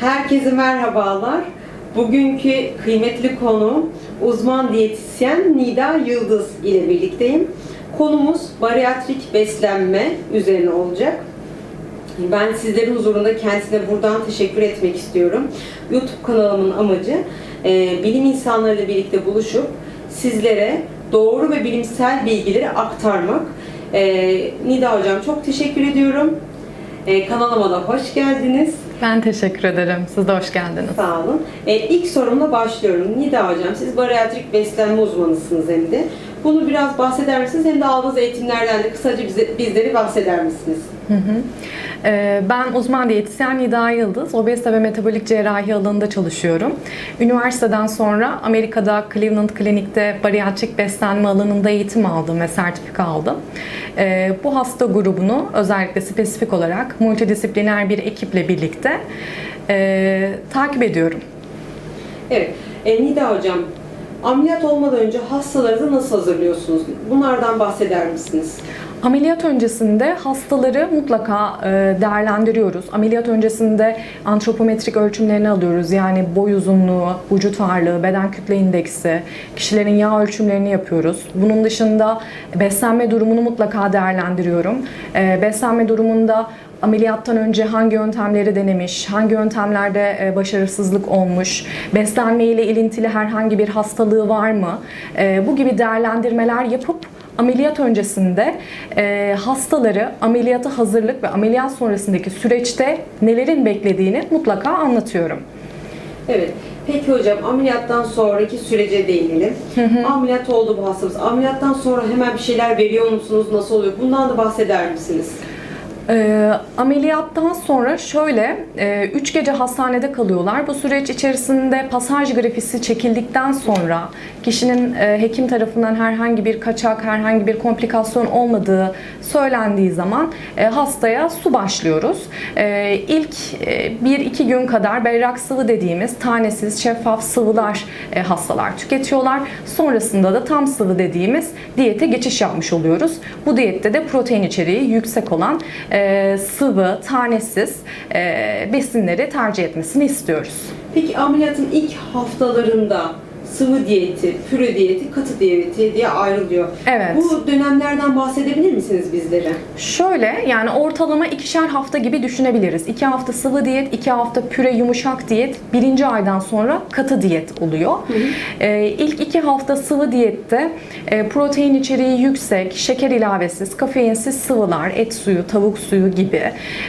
Herkese merhabalar. Bugünkü kıymetli konu uzman diyetisyen Nida Yıldız ile birlikteyim. Konumuz bariatrik beslenme üzerine olacak. Ben sizlerin huzurunda kendisine buradan teşekkür etmek istiyorum. YouTube kanalımın amacı e, bilim insanlarıyla birlikte buluşup sizlere doğru ve bilimsel bilgileri aktarmak. E, Nida Hocam çok teşekkür ediyorum. E, kanalıma da hoş geldiniz. Ben teşekkür ederim. Siz de hoş geldiniz. Sağ olun. E, ilk sorumla başlıyorum. Nida Hocam, siz bariatrik beslenme uzmanısınız hem de. Bunu biraz bahseder misiniz? Hem de aldığınız eğitimlerden de kısaca bize, bizleri bahseder misiniz? Hı hı. Ee, Ben uzman diyetisyen Nida Yıldız. Obezite ve metabolik cerrahi alanında çalışıyorum. Üniversiteden sonra Amerika'da Cleveland Klinik'te bariatrik beslenme alanında eğitim aldım ve sertifika aldım. Ee, Bu hasta grubunu özellikle spesifik olarak multidisipliner bir ekiple birlikte e, takip ediyorum. Evet. E, Nida Hocam, ameliyat olmadan önce hastalarınızı nasıl hazırlıyorsunuz? Bunlardan bahseder misiniz? Ameliyat öncesinde hastaları mutlaka e, değerlendiriyoruz. Ameliyat öncesinde antropometrik ölçümlerini alıyoruz. Yani boy uzunluğu, vücut ağırlığı, beden kütle indeksi, kişilerin yağ ölçümlerini yapıyoruz. Bunun dışında beslenme durumunu mutlaka değerlendiriyorum. E, Beslenme durumunda ameliyattan önce hangi yöntemleri denemiş, hangi yöntemlerde e, başarısızlık olmuş, beslenme ile ilintili herhangi bir hastalığı var mı? Bu gibi değerlendirmeler yapıp ameliyat öncesinde e, hastaları ameliyata hazırlık ve ameliyat sonrasındaki süreçte nelerin beklediğini mutlaka anlatıyorum. Evet. Peki hocam ameliyattan sonraki sürece değinelim. Ameliyat oldu bu hastamız. Ameliyattan sonra hemen bir şeyler veriyor musunuz? Nasıl oluyor? Bundan da bahseder misiniz? E, ameliyattan sonra şöyle 3 gece hastanede kalıyorlar. Bu süreç içerisinde pasaj grafisi çekildikten sonra kişinin e, hekim tarafından herhangi bir kaçak, herhangi bir komplikasyon olmadığı söylendiği zaman e, hastaya su başlıyoruz. E, ilk 1-2 gün kadar berrak sıvı dediğimiz tanesiz şeffaf sıvılar e, hastalar tüketiyorlar. Sonrasında da tam sıvı dediğimiz diyete geçiş yapmış oluyoruz. Bu diyette de protein içeriği yüksek olan e, sıvı, tanesiz e, besinleri tercih etmesini istiyoruz. Peki ameliyatın ilk haftalarında sıvı diyeti, püre diyeti, katı diyeti diye ayrılıyor. Evet. Bu dönemlerden bahsedebilir misiniz bizlere? Şöyle yani ortalama ikişer hafta gibi düşünebiliriz. İki hafta sıvı diyet, iki hafta püre yumuşak diyet, birinci aydan sonra katı diyet oluyor. Ee, ilk iki hafta sıvı diyette e, protein içeriği yüksek, şeker ilavesiz, kafeinsiz sıvılar, et suyu, tavuk suyu gibi,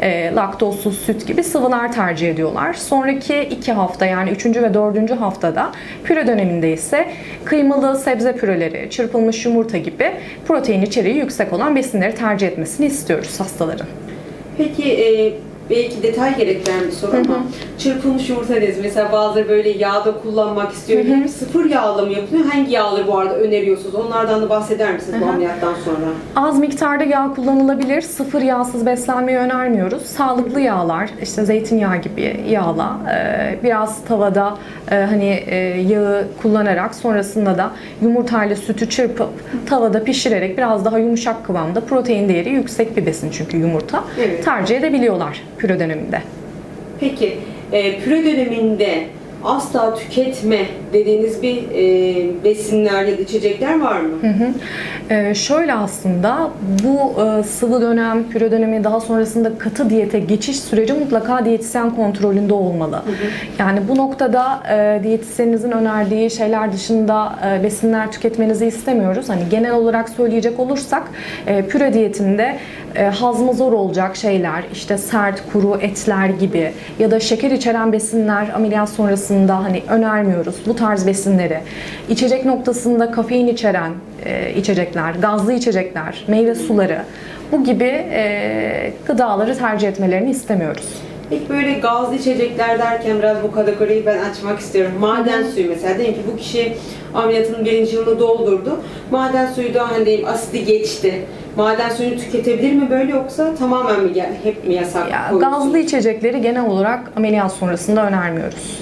e, laktozsuz süt gibi sıvılar tercih ediyorlar. Sonraki iki hafta yani üçüncü ve dördüncü haftada püre döneminde ise kıymalı sebze püreleri, çırpılmış yumurta gibi protein içeriği yüksek olan besinleri tercih etmesini istiyoruz hastaların. Peki e, belki detay gerektiren bir soru ama çırpılmış yumurta dediniz. Mesela bazıları böyle yağda kullanmak istiyor. Hı Sıfır yağla mı yapılıyor? Hangi yağları bu arada öneriyorsunuz? Onlardan da bahseder misiniz bu ameliyattan sonra? Az miktarda yağ kullanılabilir. Sıfır yağsız beslenmeyi önermiyoruz. Sağlıklı yağlar, işte zeytinyağı gibi yağla e, biraz tavada e, hani e, yağı kullanarak sonrasında da yumurtayla sütü çırpıp tavada pişirerek biraz daha yumuşak kıvamda protein değeri yüksek bir besin çünkü yumurta Evet. tercih edebiliyorlar püre döneminde. Peki e, püre döneminde asla tüketme dediğiniz bir e, besinler ya da içecekler var mı? Ee, şöyle aslında bu e, sıvı dönem, püre dönemi daha sonrasında katı diyete geçiş süreci mutlaka diyetisyen kontrolünde olmalı. Yani bu noktada e, diyetisyeninizin önerdiği şeyler dışında e, besinler tüketmenizi istemiyoruz. Hani genel olarak söyleyecek olursak e, püre diyetinde e, hazmı zor olacak şeyler, işte sert, kuru etler gibi ya da şeker içeren besinler ameliyat sonrasında hani önermiyoruz. Bu tarz besinleri. İçecek noktasında kafein içeren e, içecekler, gazlı içecekler, meyve suları bu gibi e, gıdaları tercih etmelerini istemiyoruz. Peki böyle gazlı içecekler derken biraz bu kategoriyi ben açmak istiyorum. Maden suyu mesela diyelim ki bu kişi ameliyatın birinci yılını doldurdu. Maden suyu da hani diyeyim asidi geçti. Maden suyunu tüketebilir mi böyle yoksa tamamen mi gel hep mi yasak? Ya, gazlı içecekleri genel olarak ameliyat sonrasında önermiyoruz.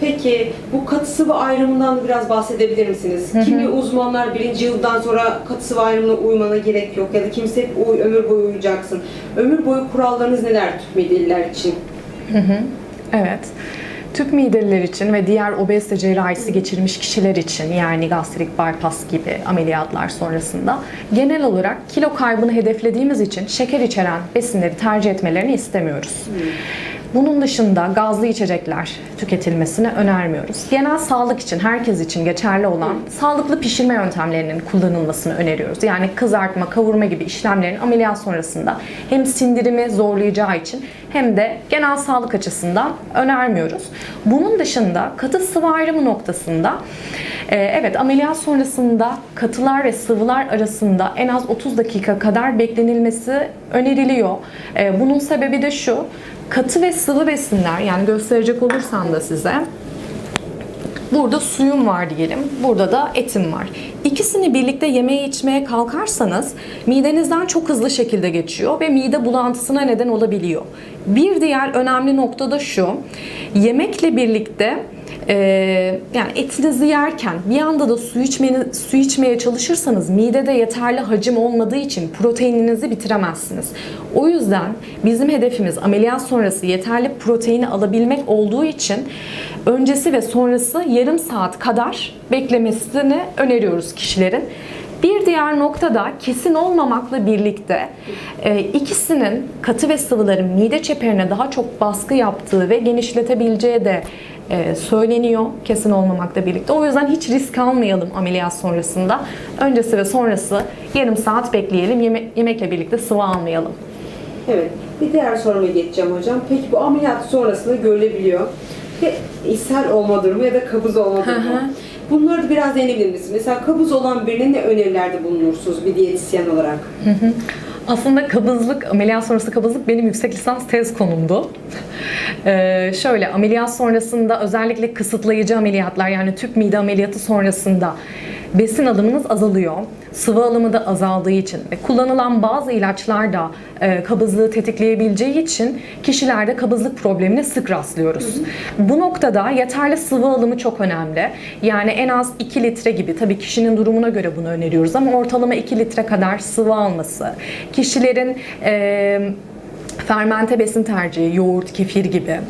Peki bu katı sıvı ayrımından da biraz bahsedebilir misiniz? Kimi uzmanlar birinci yıldan sonra katı sıvı ayrımına uymana gerek yok ya da kimse hep uy, ömür boyu uyacaksın. Ömür boyu kurallarınız neler tüm mideliler için? Hı hı. Evet. Tüp mideliler için ve diğer obezite cerrahisi geçirmiş kişiler için yani gastrik bypass gibi ameliyatlar sonrasında genel olarak kilo kaybını hedeflediğimiz için şeker içeren besinleri tercih etmelerini istemiyoruz. Bunun dışında gazlı içecekler tüketilmesini önermiyoruz. Genel sağlık için, herkes için geçerli olan sağlıklı pişirme yöntemlerinin kullanılmasını öneriyoruz. Yani kızartma, kavurma gibi işlemlerin ameliyat sonrasında hem sindirimi zorlayacağı için hem de genel sağlık açısından önermiyoruz. Bunun dışında katı sıvı ayrımı noktasında e, evet ameliyat sonrasında katılar ve sıvılar arasında en az 30 dakika kadar beklenilmesi öneriliyor. E, Bunun sebebi de şu, katı ve sıvı besinler yani gösterecek olursam da size Burada suyum var diyelim. Burada da etim var. İkisini birlikte yemeye içmeye kalkarsanız midenizden çok hızlı şekilde geçiyor ve mide bulantısına neden olabiliyor. Bir diğer önemli nokta da şu. Yemekle birlikte e, yani etinizi yerken bir anda da su içmeni, su içmeye çalışırsanız midede yeterli hacim olmadığı için proteininizi bitiremezsiniz. O yüzden bizim hedefimiz ameliyat sonrası yeterli proteini alabilmek olduğu için öncesi ve sonrası yarım saat kadar beklemesini öneriyoruz kişilerin. Bir diğer nokta da kesin olmamakla birlikte e, ikisinin katı ve sıvıların mide çeperine daha çok baskı yaptığı ve genişletebileceği de e, söyleniyor kesin olmamakla birlikte. O yüzden hiç risk almayalım ameliyat sonrasında. Öncesi ve sonrası yarım saat bekleyelim. Yeme- yemekle birlikte sıvı almayalım. Evet. Bir diğer soruma geçeceğim hocam. Peki bu ameliyat sonrasında görülebiliyor. Ve ishal olma durumu ya da kabız olma durumu. Bunları da biraz değinebilir misiniz? Mesela kabız olan birine ne önerilerde bulunursunuz bir diyetisyen olarak? Aslında kabızlık, ameliyat sonrası kabızlık benim yüksek lisans tez konumdu. Ee, şöyle ameliyat sonrasında özellikle kısıtlayıcı ameliyatlar yani tüp mide ameliyatı sonrasında besin alımınız azalıyor. Sıvı alımı da azaldığı için ve kullanılan bazı ilaçlar da e, kabızlığı tetikleyebileceği için kişilerde kabızlık problemine sık rastlıyoruz. Bu noktada yeterli sıvı alımı çok önemli. Yani en az 2 litre gibi tabii kişinin durumuna göre bunu öneriyoruz ama ortalama 2 litre kadar sıvı alması. Kişilerin e, fermente besin tercihi, yoğurt, kefir gibi.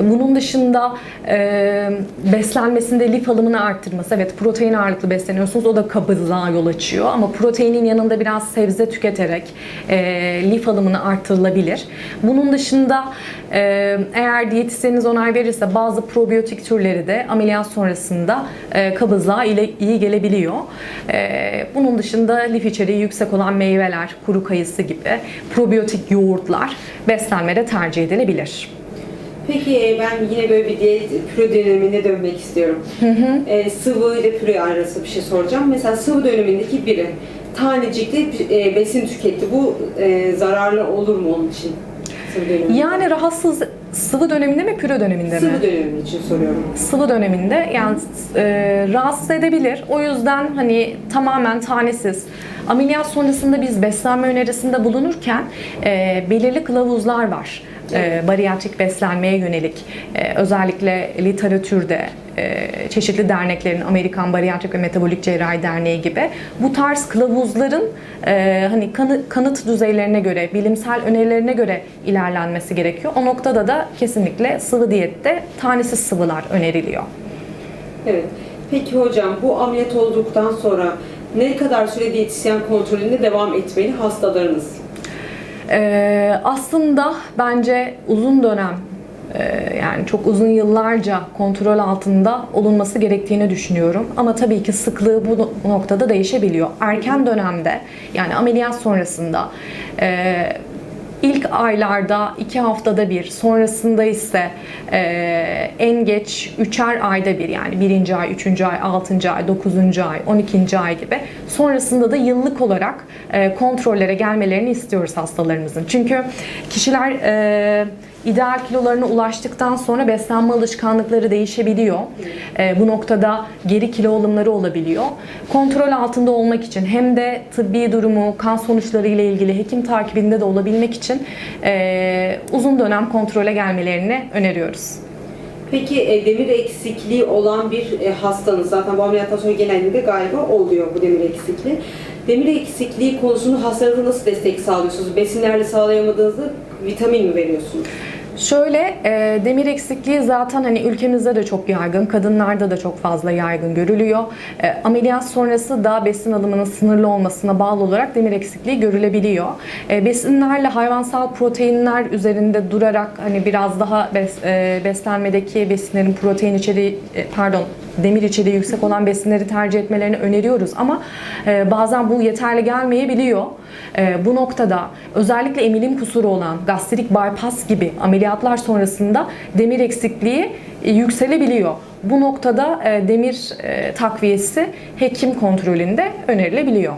Bunun dışında e, beslenmesinde lif alımını arttırması. Evet protein ağırlıklı besleniyorsunuz o da kabızlığa yol açıyor ama proteinin yanında biraz sebze tüketerek e, lif alımını arttırılabilir. Bunun dışında eğer diyetisyeniniz onay verirse bazı probiyotik türleri de ameliyat sonrasında e, kabızlığa iyi gelebiliyor. E, bunun dışında lif içeriği yüksek olan meyveler, kuru kayısı gibi probiyotik yoğurtlar beslenmede tercih edilebilir. Peki e, ben yine böyle bir diyet püre dönemine dönmek istiyorum. E, sıvı ile püre arası bir şey soracağım. Mesela sıvı dönemindeki biri tanecikli e, besin tüketti. Bu e, zararlı olur mu onun için? Sıvı döneminde. Yani rahatsız sıvı döneminde mi püre döneminde mi? Sıvı dönemi için soruyorum. sıvı döneminde yani e, rahatsız edebilir. O yüzden hani tamamen tanesiz. Ameliyat sonrasında biz beslenme önerisinde bulunurken e, belirli kılavuzlar var. E, bariyatrik beslenmeye yönelik e, özellikle literatürde e, çeşitli derneklerin Amerikan Bariyatrik ve Metabolik Cerrahi Derneği gibi bu tarz kılavuzların e, hani kanı, kanıt düzeylerine göre, bilimsel önerilerine göre ilerlenmesi gerekiyor. O noktada da kesinlikle sıvı diyette tanesiz sıvılar öneriliyor. Evet. Peki hocam bu ameliyat olduktan sonra ne kadar süre diyetisyen kontrolünde devam etmeli hastalarınız? Ee, aslında bence uzun dönem e, yani çok uzun yıllarca kontrol altında olunması gerektiğini düşünüyorum. Ama tabii ki sıklığı bu noktada değişebiliyor. Erken dönemde yani ameliyat sonrasında e, ilk aylarda iki haftada bir, sonrasında ise e, en geç üçer ayda bir yani birinci ay, üçüncü ay, altıncı ay, dokuzuncu ay, on ikinci ay gibi. Sonrasında da yıllık olarak e, kontrollere gelmelerini istiyoruz hastalarımızın. Çünkü kişiler e, ideal kilolarına ulaştıktan sonra beslenme alışkanlıkları değişebiliyor. E, bu noktada geri kilo alımları olabiliyor. Kontrol altında olmak için hem de tıbbi durumu, kan sonuçları ile ilgili hekim takibinde de olabilmek için e, uzun dönem kontrole gelmelerini öneriyoruz. Peki e, demir eksikliği olan bir e, hastanız zaten bu ameliyattan sonra genellikle galiba oluyor bu demir eksikliği. Demir eksikliği konusunda hastalarınıza nasıl destek sağlıyorsunuz? Besinlerle sağlayamadığınızda vitamin mi veriyorsunuz? Şöyle e, demir eksikliği zaten hani ülkemizde de çok yaygın, kadınlarda da çok fazla yaygın görülüyor. E, ameliyat sonrası da besin alımının sınırlı olmasına bağlı olarak demir eksikliği görülebiliyor. E, besinlerle hayvansal proteinler üzerinde durarak hani biraz daha bes, e, beslenmedeki besinlerin protein içeriği e, pardon demir içeriği yüksek olan besinleri tercih etmelerini öneriyoruz ama e, bazen bu yeterli gelmeyebiliyor. E, bu noktada özellikle emilim kusuru olan gastrik bypass gibi ameliyatlar sonrasında demir eksikliği e, yükselebiliyor. Bu noktada e, demir e, takviyesi hekim kontrolünde önerilebiliyor.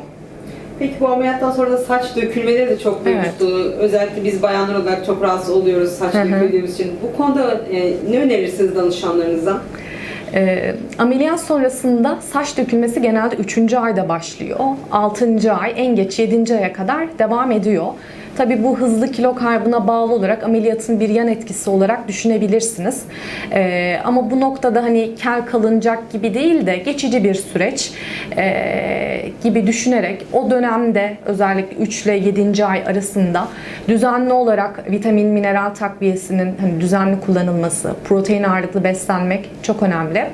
Peki bu ameliyattan sonra da saç dökülmeleri de çok mevcuttu. Özellikle biz bayanlar olarak çok rahatsız oluyoruz saç Hı hı. döküldüğümüz için. Bu konuda e, ne önerirsiniz danışanlarınıza? E, ameliyat sonrasında saç dökülmesi genelde 3. ayda başlıyor. 6. ay en geç 7. aya kadar devam ediyor. Tabi bu hızlı kilo kaybına bağlı olarak ameliyatın bir yan etkisi olarak düşünebilirsiniz. E, ama bu noktada hani kel kalınacak gibi değil de geçici bir süreç e, gibi düşünerek o dönemde özellikle 3 ile 7. ay arasında düzenli olarak vitamin mineral takviyesinin hani düzenli kullanılması, protein ağırlıklı beslenmek çok önemli.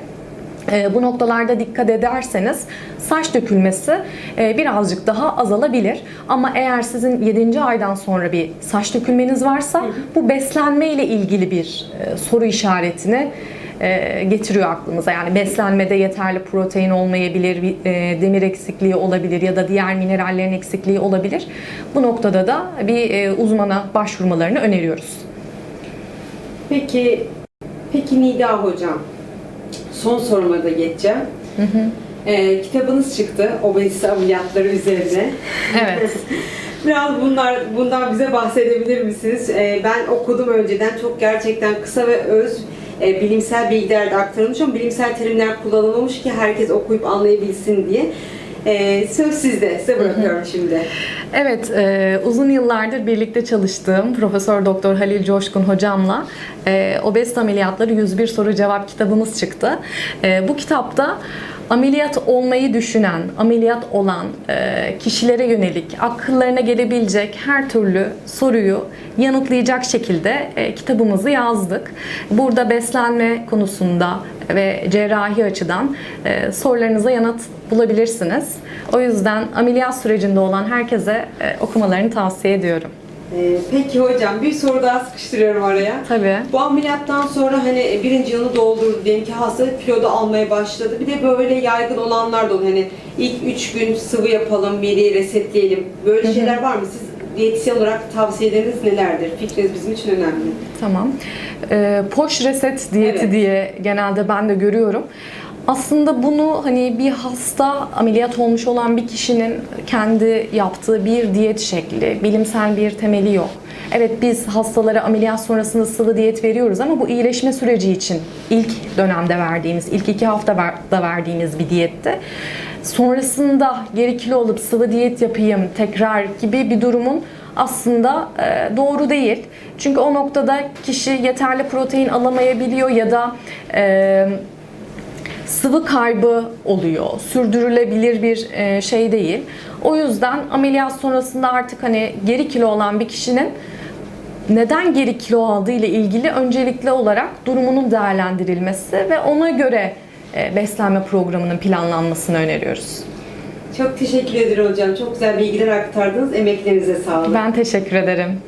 E, bu noktalarda dikkat ederseniz saç dökülmesi e, birazcık daha azalabilir. Ama eğer sizin 7. aydan sonra bir saç dökülmeniz varsa bu beslenme ile ilgili bir e, soru işaretini e, getiriyor aklımıza. Yani beslenmede yeterli protein olmayabilir, demir eksikliği olabilir ya da diğer minerallerin eksikliği olabilir. Bu noktada da bir uzmana başvurmalarını öneriyoruz. Peki, peki Nida Hocam, son soruma da geçeceğim. E, kitabınız çıktı, obezite ameliyatları üzerine. Evet. Biraz bunlar bundan bize bahsedebilir misiniz? E, ben okudum önceden, çok gerçekten kısa ve öz e, bilimsel bilgiler de aktarılmış ama bilimsel terimler kullanılmamış ki herkes okuyup anlayabilsin diye. E, söz sizde, size bırakıyorum şimdi. Evet, e, uzun yıllardır birlikte çalıştığım Profesör Doktor Halil Coşkun hocamla e, obezite ameliyatları 101 soru cevap kitabımız çıktı. E, bu kitapta ameliyat olmayı düşünen, ameliyat olan e, kişilere yönelik akıllarına gelebilecek her türlü soruyu yanıtlayacak şekilde e, kitabımızı yazdık. Burada beslenme konusunda ve cerrahi açıdan e, sorularınıza yanıt bulabilirsiniz. O yüzden ameliyat sürecinde olan herkese okumalarını tavsiye ediyorum. E, peki hocam, bir soru daha sıkıştırıyorum araya. Tabii. Bu ameliyattan sonra hani birinci yılını doldurdu diyelim ki hasta kilo da almaya başladı. Bir de böyle yaygın olanlar da oluyor. Hani ilk üç gün sıvı yapalım, mideyi resetleyelim. Böyle şeyler var mı? Siz diyetisyen olarak tavsiyeleriniz nelerdir? Fikriniz bizim için önemli. Tamam. Ee, poş reset diyeti Evet. diye genelde ben de görüyorum. Aslında bunu hani bir hasta ameliyat olmuş olan bir kişinin kendi yaptığı bir diyet şekli, bilimsel bir temeli yok. Evet biz hastalara ameliyat sonrasında sıvı diyet veriyoruz ama bu iyileşme süreci için ilk dönemde verdiğimiz, ilk iki hafta ver- da verdiğimiz bir diyette. Sonrasında geri kilo alıp sıvı diyet yapayım tekrar gibi bir durumun aslında e, doğru değil. Çünkü o noktada kişi yeterli protein alamayabiliyor ya da e, sıvı kaybı oluyor. Sürdürülebilir bir e, şey değil. O yüzden ameliyat sonrasında artık hani geri kilo olan bir kişinin neden geri kilo aldığı ile ilgili öncelikli olarak durumunun değerlendirilmesi ve ona göre e, beslenme programının planlanmasını öneriyoruz. Çok teşekkür ederim hocam. Çok güzel bilgiler aktardınız. Emeklerinize sağlık. Ben teşekkür ederim.